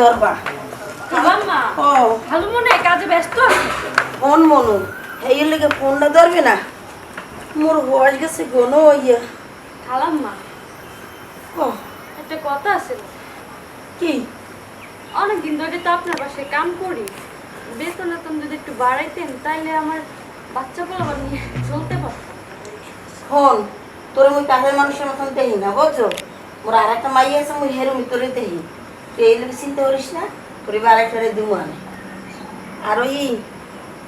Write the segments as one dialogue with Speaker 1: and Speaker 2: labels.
Speaker 1: ধরবা। ও।
Speaker 2: ভালো মনে কাজে ব্যস্ত আছে?
Speaker 1: মন এই লেগে ফোনটা ধরবে না? মোর বয়স গেছে গনো ইয়ে
Speaker 2: খালাম্মা
Speaker 1: ও।
Speaker 2: একটা কথা আছে।
Speaker 1: কি?
Speaker 2: অনেকদিন ধরে তো আপনার বাসায় কাম করি। বেতন বেতন যদি একটু বাড়াইতেন তাইলে আমার বাচ্চা পোলাবার নিয়ে চলতে পারতাম।
Speaker 1: ফোন তোর মুই কাজের মানুষের মতন দেখি না বুঝছ? মোর আর একটা মাই আছে মুই হেরু তোরে দেখি। তুই এই চিন্তা করিস না তোর এবার আরেকটা দিব আনে আর ওই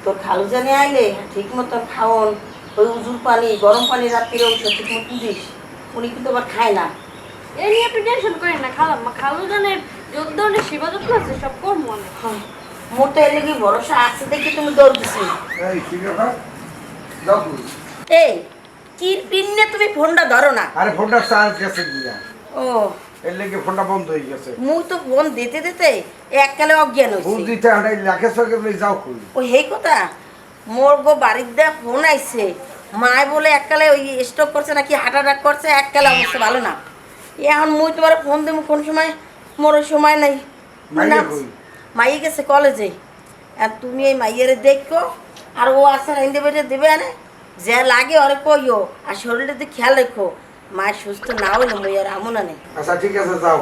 Speaker 1: তোর খালু জানে আইলে ঠিক মতন খাওন ওই উজুর পানি গরম পানি রাত্রিরে ঔষধ ঠিক মতন দিস। উনি কিন্তু আবার খায় না।
Speaker 2: এই নিয়ে আপনি টেনশন করেন না খালাম্মা খালু জানের যত ধরনের সেবা যত্ন আছে সব কর মনে।
Speaker 1: হ্যাঁ, মোর তো এর লেগে ভরসা আছে দেখি তুমি দৌড় দিছি।
Speaker 3: এই কি
Speaker 1: কি পিন্নে তুমি। ফোনটা ধরো না।
Speaker 3: আরে ফোনটা চার্জ গেছে
Speaker 1: ও
Speaker 3: এর লেগে ফোনটা বন্ধ হয়ে গেছে।
Speaker 1: মুই তো ফোন দিতে দিতে এককালে অজ্ঞান হয়েছি
Speaker 3: দিতে হাঁটাই লাখে সকে বলে যাও কই।
Speaker 1: ও হেই কথা মোর গো বাড়ির দা ফোন আইছে। মায় বলে এককালে ওই স্টক করছে নাকি হার্ট অ্যাটাক করছে এককালে অবস্থা ভালো না। এখন মুই তোমার ফোন দেবো কোন সময়? মোর সময় নাই।
Speaker 3: মাইয়া
Speaker 1: গেছে কলেজে আর তুমি এই মাইয়েরে দেখো আর ও আসে না হিন্দি বেটে দেবে না যা লাগে ওরে কইও আর শরীরটা দিয়ে খেয়াল রেখো। মায়ের সুস্থ না হলে মুই আর আমন নেই
Speaker 3: আচ্ছা ঠিক আছে যাও।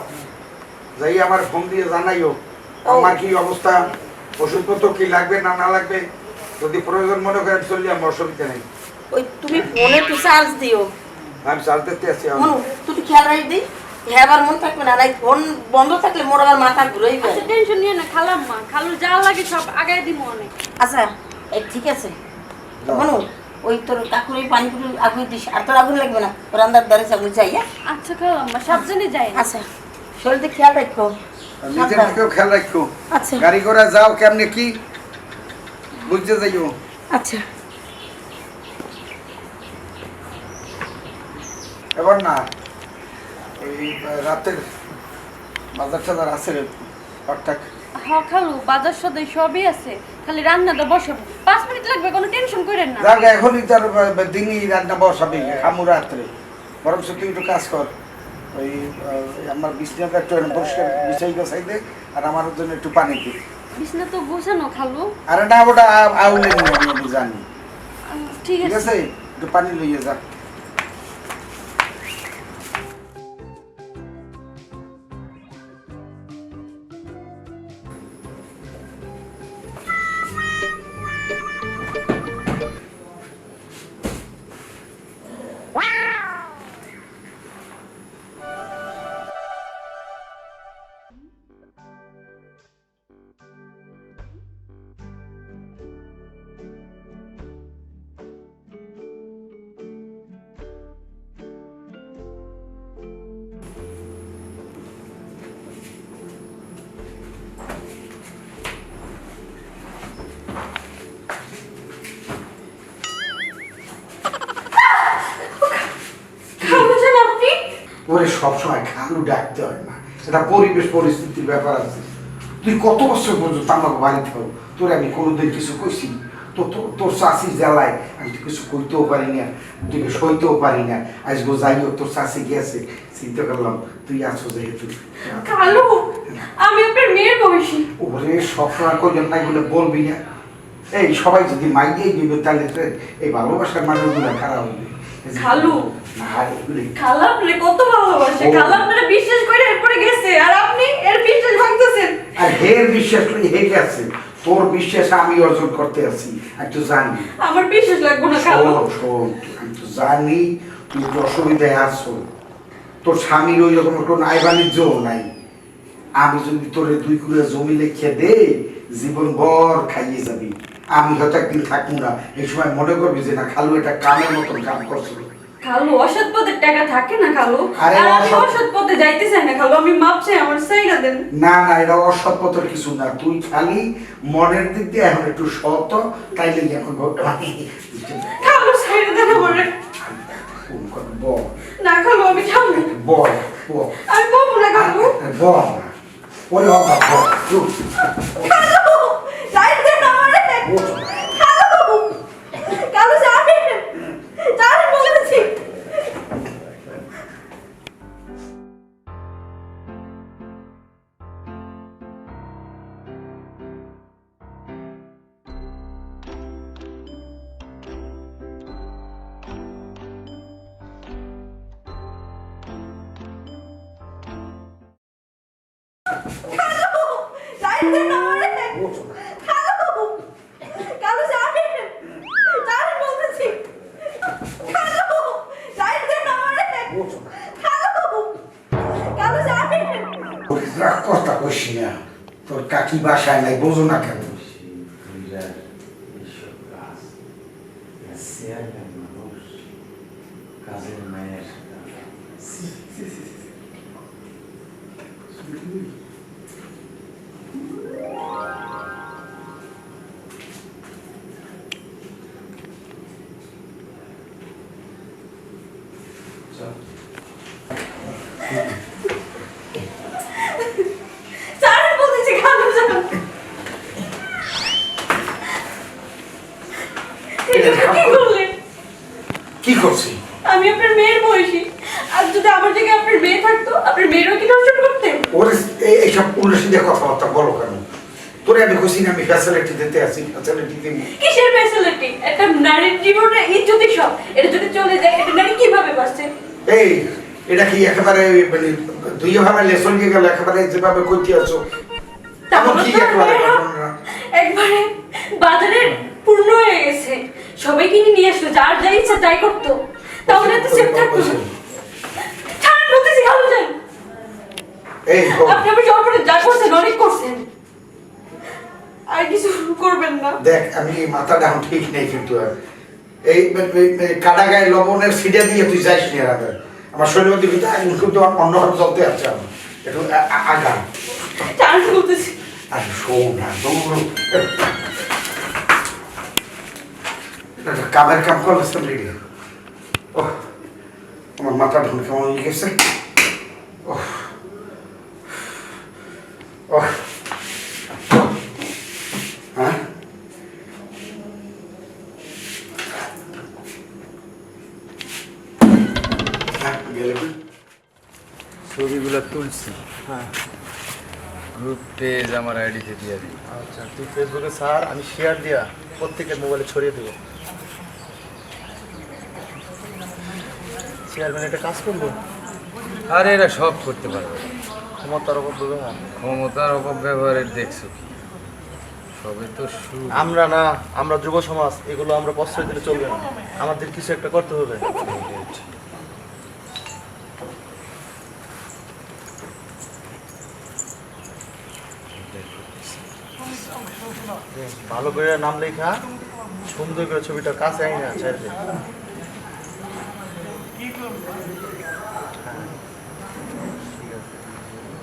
Speaker 3: যাই আমার ফোন দিয়ে জানাইও। আমার কি অবস্থা ওষুধপত্র কি লাগবে না না লাগবে যদি প্রয়োজন মনে করেন চললে আমার অসুবিধা নেই।
Speaker 1: ওই তুমি ফোনে একটু চার্জ দিও।
Speaker 3: আমি চার্জ দিতে আছি
Speaker 1: তুমি খেয়াল রাখি দি হ্যাঁ মন থাকবে না নাই ফোন বন্ধ থাকলে মোর আবার মাথা ঘুরেই
Speaker 2: আচ্ছা টেনশন নিয়ে না খালাম্মা খালুর যা লাগে সব আগায় দিব অনেক।
Speaker 1: আচ্ছা ঠিক আছে। মনু ওই তোর কাকুর ওই পানি পুরি আগুন দিস। আর তোর আগুন লাগবে না। তোর আন্দার দ্বারে যাব যাই?
Speaker 2: আচ্ছা খালাম্মা সাবধানে যাই
Speaker 1: আচ্ছা। শরীরটা খেয়াল রাখো।
Speaker 3: নিজের দিকেও খেয়াল রাখো।
Speaker 1: আচ্ছা।
Speaker 3: গাড়ি করে যাও কেমনে কি? বুঝতে যাইও।
Speaker 1: আচ্ছা।
Speaker 3: এবার না ওই রাতের বাজার টাজার আছে ঠিকঠাক
Speaker 2: হ্যাঁ খালু বাজার সদাই সবই আছে। খালি রান্নাটা বসাবো। পাঁচ মিনিট লাগবে কোনো টেনশন করেন না।
Speaker 3: যাক এখনই তার দিনই রান্না বসাবি খামু রাত্রে। বরং তুই একটু কাজ কর। ওই আমার বিছনাটা একটু পরিষ্কার বিছাই গোছাই দে আর আমার জন্য একটু পানি দে।
Speaker 2: বিছনা তো গোছানো খালু।
Speaker 3: আরে না ওটা আউলে নিয়ে আমি জানি
Speaker 2: ঠিক আছে?
Speaker 3: একটু পানি লইয়ে যা। ওরে সবসময় খালু ডাকতে হয় না। এটা পরিবেশ পরিস্থিতির ব্যাপার আছে। তুই কত বছর পর্যন্ত আমাকে বাড়িতে হও তোর আমি কোনোদিন কিছু কইছি তো তোর- তোর চাষি জ্বালায়। আমি তো কিছু কইতেও পারি না তুই সইতেও পারি না। আজগো যাই হোক তোর চাষি গেছে চিন্তা করলাম তুই আছো যেহেতু।
Speaker 2: খালু আমি আপনার মেয়ের বয়সী।
Speaker 3: ওরে সবসময় করলেন না এগুলো বলবি না। এই সবাই যদি মাইয়েই দিবে তাহলে এই ভালোবাসার মানুষগুলো খারাপ হবে
Speaker 2: খালু।
Speaker 3: না এগুলো
Speaker 2: কত ভালোবাসে
Speaker 3: ও।
Speaker 2: খালা বিশ্বাস করে এরপরে গেছে আর আপনি এর বিশ্বাস ভাঙতেছেন।
Speaker 3: আর হের বিশ্বাস তুই হে গেছে তোর বিশ্বাস আমি অর্জন করতে আছি আমি তো জানি।
Speaker 2: আমার বিশ্বাস লাগবে না
Speaker 3: শোন আমি তো জানি তুই তো অসুবিধায় আছো। তোর স্বামীর ওই রকম কোনো আয় বাণিজ্যও নাই। আমি যদি তোরে দুই কুড়ে জমি লিখে দে জীবন ভর খাইয়ে যাবি। আমি হয়তো একদিন থাকব না। এই সময় মনে করবি যে না খালু এটা কামের মতন কাম করছিল
Speaker 2: খালু অসৎ টাকা থাকে না খালু?
Speaker 3: আর
Speaker 2: আমি
Speaker 3: অসৎ-
Speaker 2: পথে যাইতে চাই না খালু আমি মাপ চাই আমার সাইরা দেন।
Speaker 3: না না এটা অসৎ পথের কিছু না। তুই খালি মনের দিক দিয়ে এখন একটু সত তাইলে এখন
Speaker 2: খালু সাইরা দেন আমার।
Speaker 3: বল।
Speaker 2: না খালু আমি
Speaker 3: বল বল।
Speaker 2: আমি পাবো না খালু।
Speaker 3: বল ওরে বাবা বল।
Speaker 2: কালো
Speaker 3: যাইতে না রে কালো
Speaker 4: কালো যাবে
Speaker 2: তার বলতেছি কালো যাইতে না
Speaker 3: রে কালো কালো যাবে কথা কইছি তোর কাকি বাসায় নাই, বোঝো না কেন? ফ্যাসিলিটি দিব
Speaker 2: কিসের ফ্যাসিলিটি একটা নারীর জীবনে ইজ্জতি সব। এটা যদি চলে যায় এটা নারী কীভাবে বাঁচছে
Speaker 3: এই এটা কি একেবারে মানে দুই ভাবে লেসন গিয়ে গেল? একেবারে যেভাবে করতে আছো? এমন কি একেবারে
Speaker 2: একবারে বাজারে পূর্ণ হয়ে গেছে। সবাই কিনে নিয়ে আসলো যার যা ইচ্ছা তাই করতো। তাহলে তো সেফ থাকতো। বলতেছি যান
Speaker 3: এই
Speaker 2: আপনি আমার সবার যা করছেন অনেক করছেন। আর কিছু করবেন না।
Speaker 3: দেখ আমি মাথাটা এখন ঠিক নেই কিন্তু আর। এই কাটা গায়ে লবণের সিডে দিয়ে তুই যাইস নি আর আমার শরীর দিকে আগুন কিন্তু অন্য হাত চলতে আছে আমার। একটু আগা। আর শোন না দৌড়। কামের কাম করলে রেডি ও আমার মাথা ঢুল কেমন গেছে। ও ও হ্যাঁ হ্যাঁ গেলে না?
Speaker 4: ছবিগুলো তুলছি হ্যাঁ গ্রুপ পেজ আমার আইডিতে দিয়ে দিই
Speaker 5: আচ্ছা তুই ফেসবুকে স্যার আমি শেয়ার দিয়া প্রত্যেকের মোবাইলে ছড়িয়ে দেবো। চেয়ারম্যান একটা কাজ করব?
Speaker 4: আর এরা সব করতে পারবে।
Speaker 5: ক্ষমতার অভাব ব্যবহার
Speaker 4: ক্ষমতার অপব্যবহারের দেখছ। কি সবে তো
Speaker 5: আমরা না আমরা যুব সমাজ এগুলো আমরা প্রশ্রয় দিলে চলবে না। আমাদের কিছু একটা করতে হবে। ভালো করে নাম লেখা। সুন্দর করে ছবিটা কাছে আই না ছেড়ে।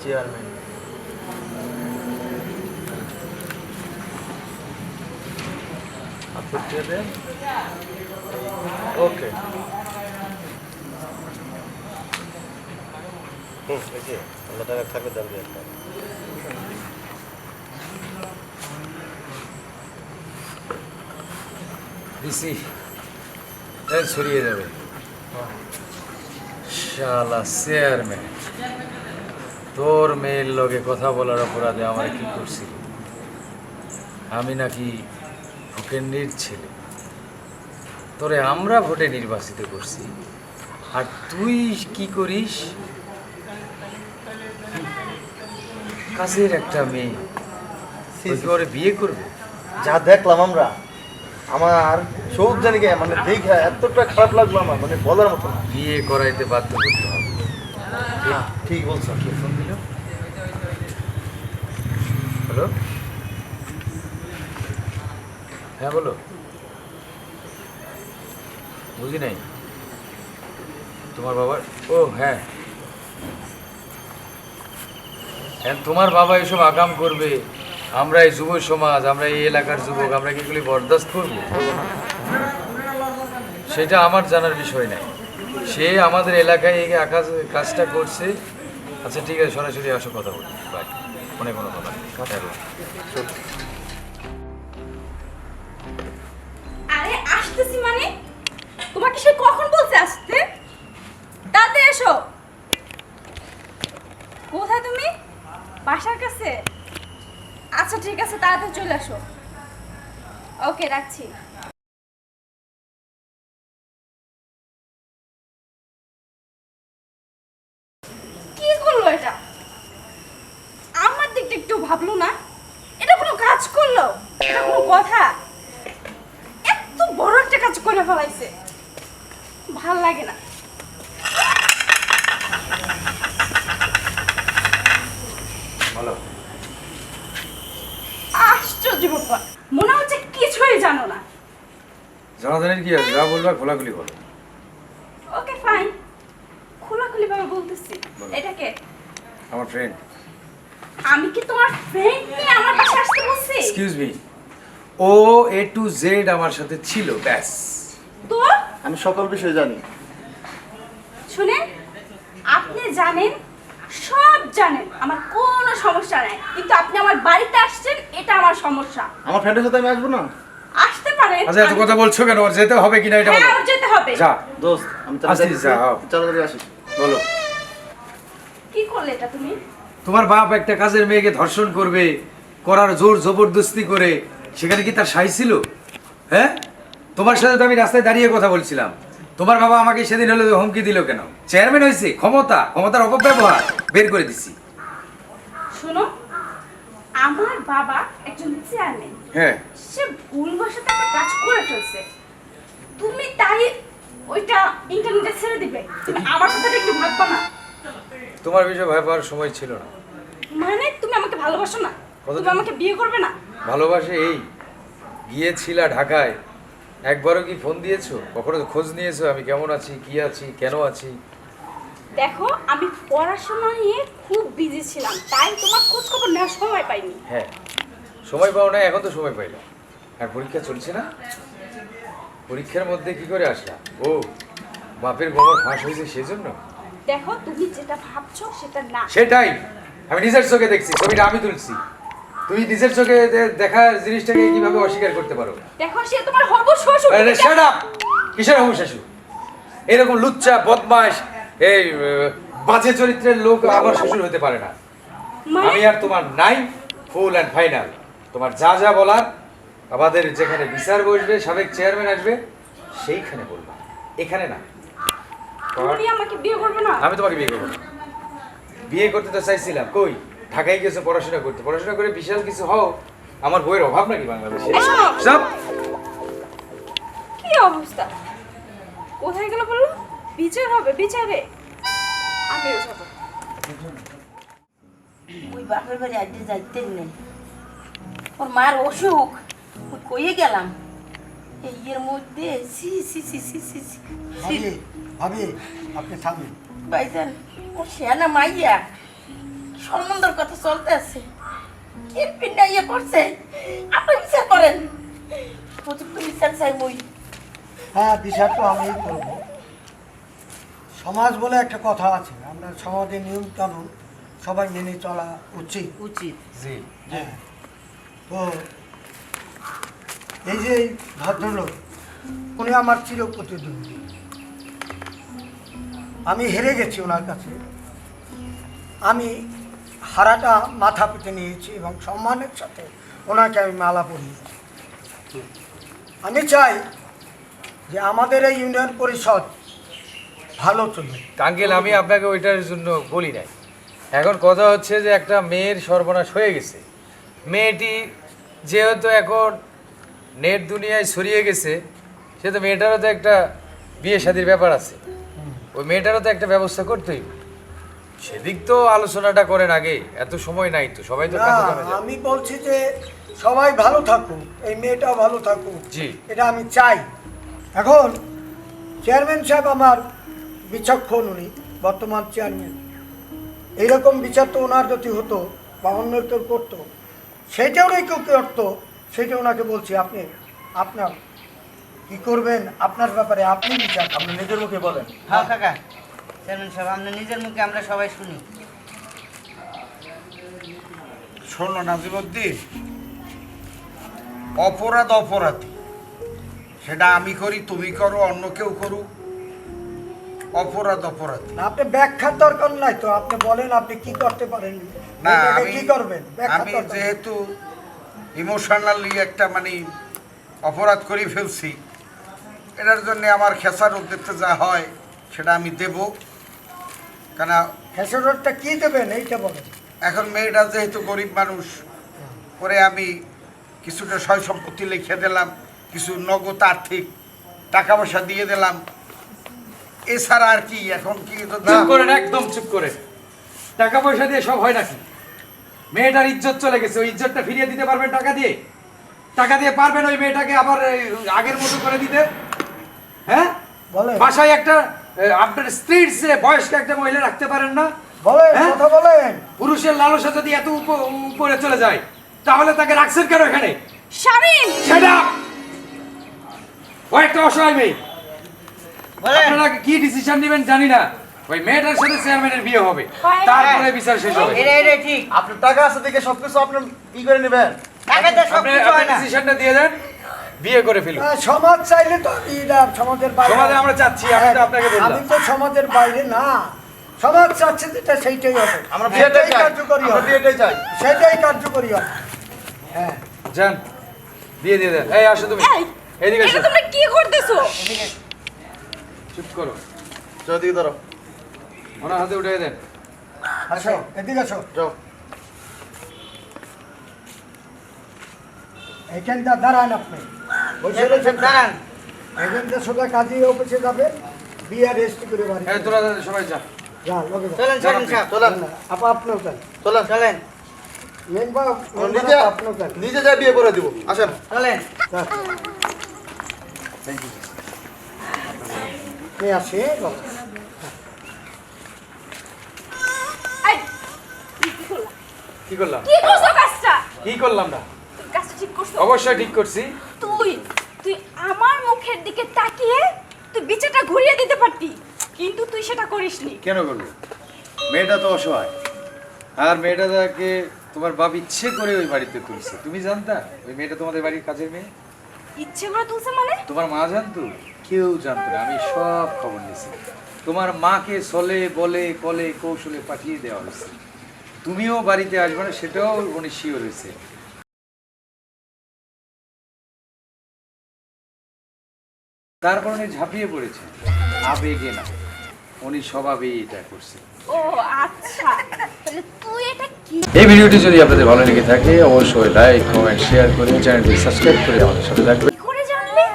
Speaker 5: চেয়ারম্যান ওকে হুম টাকা থাকবে দাম দিয়ে
Speaker 4: এই ছড়িয়ে যাবে। শালা চেয়ারম্যান তোর মেয়ের লগে কথা বলার অপরাধে আমার কি করছিল? আমি নাকি ভোকেন্ডির ছেলে। তোরে আমরা ভোটে নির্বাচিত করছি। আর তুই কি করিস? কাছের একটা মেয়ে ওরে বিয়ে করবে।
Speaker 5: যা দেখলাম আমরা। আমার গে মানে দেখে এতটা খারাপ লাগল আমার মানে বলার মতো না।
Speaker 4: বিয়ে করাইতে বাধ্য করতে হবে।
Speaker 5: ঠিক বলছো।
Speaker 4: কে ফোন দিল? হ্যালো? হ্যাঁ বলো। বুঝি নাই। তোমার বাবার? ও হ্যাঁ। হ্যাঁ তোমার বাবা এসব আগাম করবে। আমরা এই যুব সমাজ, আমরা এই এলাকার যুবক, আমরা কি এগুলি বরদাস্ত করব? সেটা আমার জানার বিষয় নাই। সে আমাদের এলাকায় এই কাজটা করছে। আচ্ছা ঠিক আছে, সরাসরি আসো, কথা বলি। বাই মনে কোনো কথা
Speaker 6: আসতেছি মানে? তোমাকে কখন এসো। কোথায় তুমি? আচ্ছা ঠিক আছে, তাড়াতাড়ি চলে আসো। ওকে, রাখছি। কি করল এটা? আমার একটু ভাবলো না? এটা কোনো কাজ করল? কোনো কথা? এত বড় একটা কাজ করে ফেলাইছে। ভালো লাগে না
Speaker 4: বলো
Speaker 6: আশ্চর্য ব্যাপার মনে হচ্ছে কিছুই জানো না
Speaker 4: জানাজানির কি আছে যা বলবা খোলাখুলি বলো
Speaker 6: ওকে ফাইন। খোলাখুলি ভাবে বলতেছি।
Speaker 4: বলো।
Speaker 6: এটাকে
Speaker 4: আমার ফ্রেন্ড
Speaker 6: আমি কি তোমার ফ্রেন্ড নিয়ে আমার বাসায় আসতে বলছি?
Speaker 4: এক্সকিউজ মি ও এ টু জেড আমার সাথে ছিল ব্যাস।
Speaker 6: তো?
Speaker 5: আমি সকল বিষয় জানি।
Speaker 6: শুনেন আপনি জানেন সব জানেন আমার কোনো সমস্যা নাই। কিন্তু আপনি আমার বাড়িতে আসছেন এটা আমার সমস্যা।
Speaker 5: আমার ফ্রেন্ডের সাথে আমি আসব না?
Speaker 6: আসতে পারেন।
Speaker 4: আচ্ছা এত কথা বলছো কেন? ওর যেতে হবে কিনা এটা
Speaker 6: হ্যাঁ
Speaker 4: বলো।
Speaker 6: যেতে হবে।
Speaker 4: যা।
Speaker 5: দোস্ত আমি তাড়াতাড়ি
Speaker 4: আসিস, যা, হও।
Speaker 5: তাড়াতাড়ি আসিস
Speaker 4: বলো।
Speaker 6: কি করলে এটা তুমি?
Speaker 4: তোমার বাপ একটা কাজের মেয়েকে ধর্ষণ করবে করার জোর জবরদস্তি করে। সেখানে কি তার সাই ছিল? হ্যাঁ? তোমার সাথে তো আমি রাস্তায় দাঁড়িয়ে কথা বলছিলাম। তোমার বাবা আমাকে সেদিন হলো হুমকি দিল কেন? চেয়ারম্যান হয়েছে ক্ষমতা ক্ষমতার অপব্যবহার। বের করে দিছি।
Speaker 6: শোনো আমার বাবা একজন চেয়ারম্যান।
Speaker 4: হ্যাঁ।
Speaker 6: সে ভুলবশত একটা কাজ করে ফেলছে। তুমি তাই ওইটা ইন্টারনেটে ছেড়ে দিবে। তুমি আমার কথাটা একটু ভাববা না।
Speaker 4: তোমার বিষয়ে ভয় পাওয়ার সময় ছিল না।
Speaker 6: মানে তুমি আমাকে ভালোবাসো না। তুমি আমাকে বিয়ে করবে না।
Speaker 4: ভালোবাসে এই। গিয়েছিলা ঢাকায়। একবারও কি ফোন দিয়েছ? কখনো খোঁজ নিয়েছো? আমি কেমন আছি? কি আছি? কেন আছি?
Speaker 6: দেখো আমি পড়াশোনা নিয়ে খুব বিজি ছিলাম। তাই তোমার খোঁজ খবর নেওয়ার সময় পাইনি।
Speaker 4: হ্যাঁ। সময় পাও না এখন তো সময় পাইলাম। আর পরীক্ষা চলছে না? পরীক্ষার মধ্যে কি করে আসলা? ও বাপের গোবর ফাঁস হয়েছে সেজন্য?
Speaker 6: দেখো তুমি যেটা ভাবছ সেটা না।
Speaker 4: সেটাই। আমি নিজের চোখে দেখছি ছবিটা আমি তুলছি। তুমি নিজের চোখে দে- দেখার জিনিসটাকে কীভাবে অস্বীকার করতে পারো?
Speaker 6: দেখো সে তোমার হবু শ্বশুর।
Speaker 4: আরে শাট আপ কিসের হবু শাশু এরকম লুচ্চা বদমাস এই বাজে চরিত্রের লোক আমার শ্বশুর হতে পারে না।
Speaker 6: মানে?
Speaker 4: আমি আর তোমার নাই ফুল অ্যান্ড ফাইনাল তোমার যা যা বলার আমাদের যেখানে বিচার বসবে সাবেক চেয়ারম্যান আসবে সেইখানে বলবা। এখানে না।
Speaker 6: বিয়ে করবে না?
Speaker 4: আমি তোমাকে বিয়ে করব না। বিয়ে করতে তো চাইছিলাম। কই? ঢাকায় গেছো পড়াশোনা করতে। পড়াশোনা করে বিশাল কিছু হও। আমার বইয়ের অভাব নাকি বাংলাদেশে? সব
Speaker 6: কি অবস্থা? কোথায় গেল বলল? বিচার হবে বিচারে। যাব।
Speaker 1: ওই বাপের বাড়ি আজকে যাইতে নেই। ওর মার অসুখ কইয়ে গেলাম। এই ইয়ের মধ্যে সি সি সি সি সি সি
Speaker 7: ভাবি আপনি থামেন।
Speaker 1: ভাইজান ও শেয়ানা মাইয়া সম্বন্ধের কথা চলতে আছে কি পিন্ডা ইয়ে করছে? আপনি বিচার করেন। উপযুক্ত বিচার চাই মই।
Speaker 7: হ্যাঁ বিচার তো আমি করব। সমাজ বলে একটা কথা আছে আমরা সমাজের নিয়ম কানুন সবাই মেনে চলা উচিত।
Speaker 1: উচিত।
Speaker 4: জি।
Speaker 7: হ্যাঁ। তো এই যে ভদ্রলোক, উনি আমার চির প্রতিদ্বন্দ্বী আমি হেরে গেছি ওনার কাছে। আমি হারাটা মাথা পেতে নিয়েছি এবং সম্মানের সাথে ওনাকে আমি মালা পরিয়েছি। আমি চাই যে আমাদের এই ইউনিয়ন পরিষদ ভালো চলবে
Speaker 4: আঙ্কেল আমি আপনাকে ওইটার জন্য বলি নাই। এখন কথা হচ্ছে যে একটা মেয়ের সর্বনাশ হয়ে গেছে। মেয়েটি যেহেতু এখন নেট দুনিয়ায় ছড়িয়ে গেছে সে তো মেয়েটারও তো একটা বিয়ে শাদির ব্যাপার আছে ওই মেয়েটারও তো একটা ব্যবস্থা করতেই সেদিক তো আলোচনাটা করেন আগে এত সময় নাই তো সবাই তো
Speaker 7: না
Speaker 4: কাজে যাবে।
Speaker 7: আমি বলছি যে সবাই ভালো থাকুক এই মেয়েটাও ভালো থাকুক
Speaker 4: জি।
Speaker 7: এটা আমি চাই এখন চেয়ারম্যান সাহেব আমার বিচক্ষণ উনি বর্তমান চেয়ারম্যান এইরকম বিচার তো ওনার যদি হতো বা অন্য কেউ করতো সেইটাও নেই কেউ করতো সেইটা ওনাকে বলছি আপনি আপনার কি করবেন আপনার ব্যাপারে আপনি বিচার
Speaker 5: আপনি নিজের মুখে বলেন।
Speaker 8: হ্যাঁ কাকা চেয়ারম্যান সাহেব আপনার নিজের মুখে আমরা সবাই শুনি।
Speaker 3: শোনো নাজিমুদ্দিন অপরাধ অপরাধী। সেটা আমি করি তুমি করো অন্য কেউ করুক। অপরাধ অপরাধ।
Speaker 7: আপনি ব্যাখ্যার দরকার নাই তো। আপনি বলেন আপনি কি করতে পারেন?
Speaker 3: না
Speaker 7: কি করবেন?
Speaker 3: আমি যেহেতু ইমোশনালি একটা মানে অপরাধ করে ফেলছি এটার জন্য আমার খেসারত দিতে যা হয় সেটা আমি দেব। কেন
Speaker 7: খেসারতটা কি দেবেন? এইটা বলেন।
Speaker 3: এখন মেয়েটা যেহেতু গরিব মানুষ পরে আমি কিছুটা সয় সম্পত্তি লিখে দিলাম কিছু নগদ আর্থিক টাকা পয়সা দিয়ে দিলাম এছাড়া আর কি এখন কি
Speaker 4: চুপ করেন একদম চুপ করেন টাকা পয়সা দিয়ে সব হয় নাকি? মেয়েটার ইজ্জত চলে গেছে ওই ইজ্জতটা ফিরিয়ে দিতে পারবেন টাকা দিয়ে? টাকা দিয়ে পারবেন ওই মেয়েটাকে আবার আগের মতো করে দিতে? হ্যাঁ?
Speaker 7: বলেন।
Speaker 4: বাসায় একটা আপনার স্ত্রীর চেয়ে বয়স্ক একটা মহিলা রাখতে পারেন না?
Speaker 7: বলেন
Speaker 4: হ্যাঁ?
Speaker 7: কথা বলেন।
Speaker 4: পুরুষের লালসা যদি এত উপ- উপরে চলে যায় তাহলে তাকে রাখছেন কেন এখানে? সেটা ও একটা অসহায় মেয়ে। আপনারা কি ডিসিশন নেবেন জানি না। ওই মেয়েটার সাথে চেয়ারম্যানের বিয়ে হবে।
Speaker 6: হয়।
Speaker 4: তারপরে বিচার শেষ হবে।
Speaker 8: এটা এটা ঠিক।
Speaker 5: আপনার টাকা আছে দেখে সবকিছু আপনি কি করে নেবেন?
Speaker 8: টাকা তো সব কিছু হয় না।
Speaker 4: ডিসিশনটা দিয়ে দেন বিয়ে করে ফেলুন।
Speaker 7: সমাজ চাইলে তো আমি না সমাজের বাইরে
Speaker 4: সমাজে আমরা চাচ্ছি, আমি তো আপনাকে বললাম।
Speaker 7: আমি তো সমাজের বাইরে না। সমাজ চাচ্ছে যেটা সেইটাই হবে।
Speaker 5: আমরা বিয়েটাই
Speaker 7: কার্যকরী
Speaker 5: আমরা
Speaker 7: হবে।
Speaker 5: বিয়েটাই চাই।
Speaker 7: সেটাই কার্যকরী হবে। হ্যাঁ।
Speaker 4: যান বিয়ে দিয়ে দেন। এই আসো তুমি।
Speaker 6: এই
Speaker 4: এদিকে এসো।
Speaker 6: তোমরা কি করতেছো?
Speaker 4: চুপ করো।
Speaker 5: চলো দিকে ধরো।
Speaker 4: ওনার হাতে উঠে দেন।
Speaker 7: আসো এদিকে আসো।
Speaker 5: যাও।
Speaker 7: এইখানটা দাঁড়ান আপনি। বসে রয়েছেন।
Speaker 8: দাঁড়ান।
Speaker 7: এখানটা সোজা কাজী অফিসে যাবেন বিয়ে রেজিস্ট্রি করে বাড়ি
Speaker 4: এই তোরা সবাই যা।
Speaker 7: যা লগে যা।
Speaker 8: চলেন চলেন সাহেব
Speaker 5: চলেন।
Speaker 7: আপা আপনিও
Speaker 5: চলেন।
Speaker 8: চলেন।
Speaker 5: নিজে যা বিয়ে করে দিব। আসেন।
Speaker 8: চলেন।
Speaker 7: যা। নিয়ে আসি বাবা।
Speaker 6: এই কি
Speaker 4: করলাম?
Speaker 6: কি করছ কাজটা?
Speaker 4: কি করলাম না?
Speaker 6: কাজটা ঠিক করছ?
Speaker 4: অবশ্যই ঠিক করছি।
Speaker 6: তুই তুই আমার মুখের দিকে তাকিয়ে তুই ঘুরিয়ে দিতে পারতি কিন্তু তুই সেটা করিসনি।
Speaker 4: কেন করব মেয়েটা তো অসহায়। আর মেয়েটাকে তোমার বাপ ইচ্ছে করে ওই বাড়িতে তুলছে। তুমি জানতা? ওই মেয়েটা তোমাদের বাড়ির কাজের মেয়ে?
Speaker 6: ইচ্ছে করে তুলছে মানে?
Speaker 4: তোমার মা জানতো? কেউ জানতো না আমি সব খবর নিয়েছি। তোমার মাকে চলে বলে কলে কৌশলে পাঠিয়ে দেওয়া হয়েছে। তুমিও বাড়িতে আসবে না সেটাও উনি শিওর হয়েছে। তারপর উনি ঝাঁপিয়ে পড়েছে আবেগে না। উনি স্বভাবেই এটা করছে।
Speaker 6: ও আচ্ছা। তুই এটা কি
Speaker 4: এই ভিডিওটি যদি আপনাদের ভালো লেগে থাকে অবশ্যই লাইক কমেন্ট শেয়ার করে চ্যানেলটি সাবস্ক্রাইব করে আমাদের সাথে থাকবেন
Speaker 6: কি করে জানলি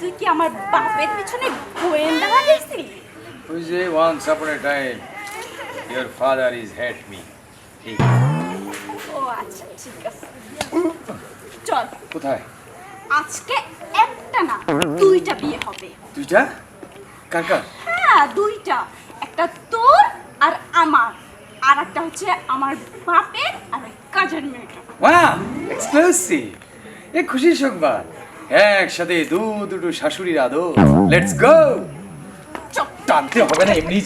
Speaker 6: তুই কি আমার বাপের পিছনে গোয়েন্দা লাগিয়েছিলি
Speaker 4: ওই যে once upon a time your father is hate me
Speaker 6: ও আচ্ছা ঠিক আছে। চল।
Speaker 4: কোথায়?
Speaker 6: আজকে একটা না দুইটা বিয়ে হবে।
Speaker 4: দুইটা? কার কার?
Speaker 6: হ্যাঁ দুইটা। একটা তোর আর আমার। আর একটা হচ্ছে আমার বাপের আর কাজের মেয়েটা
Speaker 4: ওয়াও এক্সক্লুসিভ এ খুশির সংবাদ। একসাথে দু দুটো শাশুড়ির আদর। লেটস গো টানতে হবে না এমনি